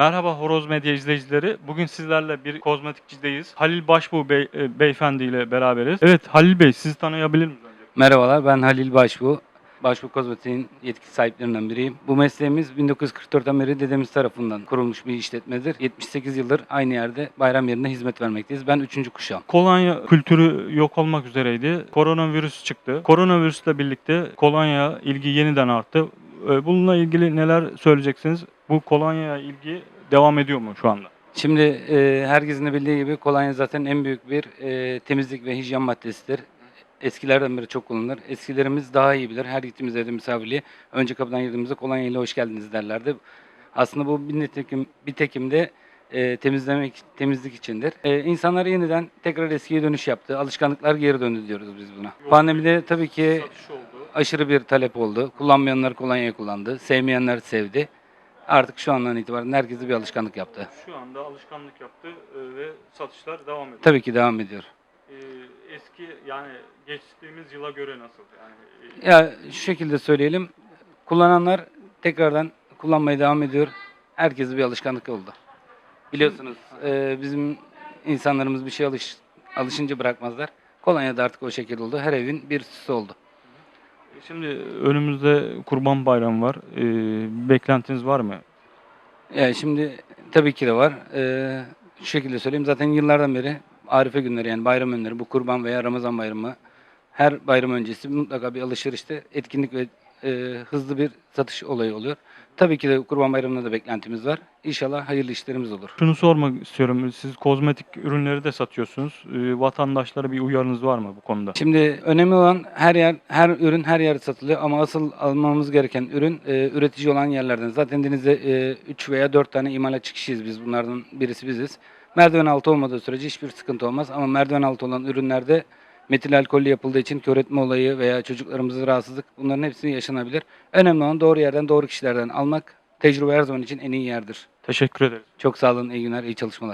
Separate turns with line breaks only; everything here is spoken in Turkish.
Merhaba Horoz Medya izleyicileri. Bugün sizlerle bir kozmetikçideyiz. Halil Başbuğ bey, e, beyefendi ile beraberiz. Evet Halil Bey sizi tanıyabilir miyiz önce?
Merhabalar, ben Halil Başbuğ. Başbuğ Kozmetik'in yetki sahiplerinden biriyim. Bu mesleğimiz 1944'ten beri dedemiz tarafından kurulmuş bir işletmedir. 78 yıldır aynı yerde bayram yerine hizmet vermekteyiz. Ben 3. kuşağım.
Kolonya kültürü yok olmak üzereydi. Koronavirüs çıktı. Koronavirüsle birlikte kolonya ilgi yeniden arttı. E, Bununla ilgili neler söyleyeceksiniz? Bu kolonya ilgi devam ediyor mu şu anda?
Şimdi e, herkesin de bildiği gibi kolonya zaten en büyük bir e, temizlik ve hijyen maddesidir. Eskilerden beri çok kullanılır. Eskilerimiz daha iyi bilir. Her gittiğimiz evde misafirliğe önce kapıdan girdiğimizde kolonya ile hoş geldiniz derlerdi. Aslında bu bir tekim, bir tekim de e, temizlemek, temizlik içindir. E, insanlar yeniden tekrar eskiye dönüş yaptı. Alışkanlıklar geri döndü diyoruz biz buna. Pandemide tabii ki
Satış oldu.
Aşırı bir talep oldu. Kullanmayanlar kolonyayı kullandı. Sevmeyenler sevdi. Artık şu andan itibaren herkes de bir alışkanlık yaptı.
Şu anda alışkanlık yaptı e, ve satışlar devam ediyor.
Tabii ki devam ediyor.
E, Eski yani geçtiğimiz yıla göre nasıl? Yani e,
Ya şu şekilde söyleyelim. Kullananlar tekrardan kullanmaya devam ediyor. Herkese bir alışkanlık oldu. Biliyorsunuz e, bizim insanlarımız bir şey alış, alışınca bırakmazlar. Kolonya da artık o şekilde oldu. Her evin bir süsü oldu.
Şimdi önümüzde Kurban Bayramı var. E, beklentiniz var mı?
Yani şimdi tabii ki de var. E, şu şekilde söyleyeyim. Zaten yıllardan beri Arife günleri yani bayram önleri bu kurban veya Ramazan bayramı her bayram öncesi mutlaka bir alışverişte etkinlik ve e, hızlı bir satış olayı oluyor. Tabii ki de Kurban Bayramı'nda da beklentimiz var. İnşallah hayırlı işlerimiz olur.
Şunu sormak istiyorum. Siz kozmetik ürünleri de satıyorsunuz. E, vatandaşlara bir uyarınız var mı bu konuda?
Şimdi önemli olan her yer, her ürün her yerde satılıyor ama asıl almamız gereken ürün e, üretici olan yerlerden. Zaten denizde 3 veya 4 tane imalatçı kişiyiz biz. Bunlardan birisi biziz. Merdiven altı olmadığı sürece hiçbir sıkıntı olmaz ama merdiven altı olan ürünlerde metil alkollü yapıldığı için kör etme olayı veya çocuklarımızı rahatsızlık bunların hepsi yaşanabilir. Önemli olan doğru yerden doğru kişilerden almak. Tecrübe her zaman için en iyi yerdir.
Teşekkür ederiz.
Çok sağ olun, iyi günler, iyi çalışmalar.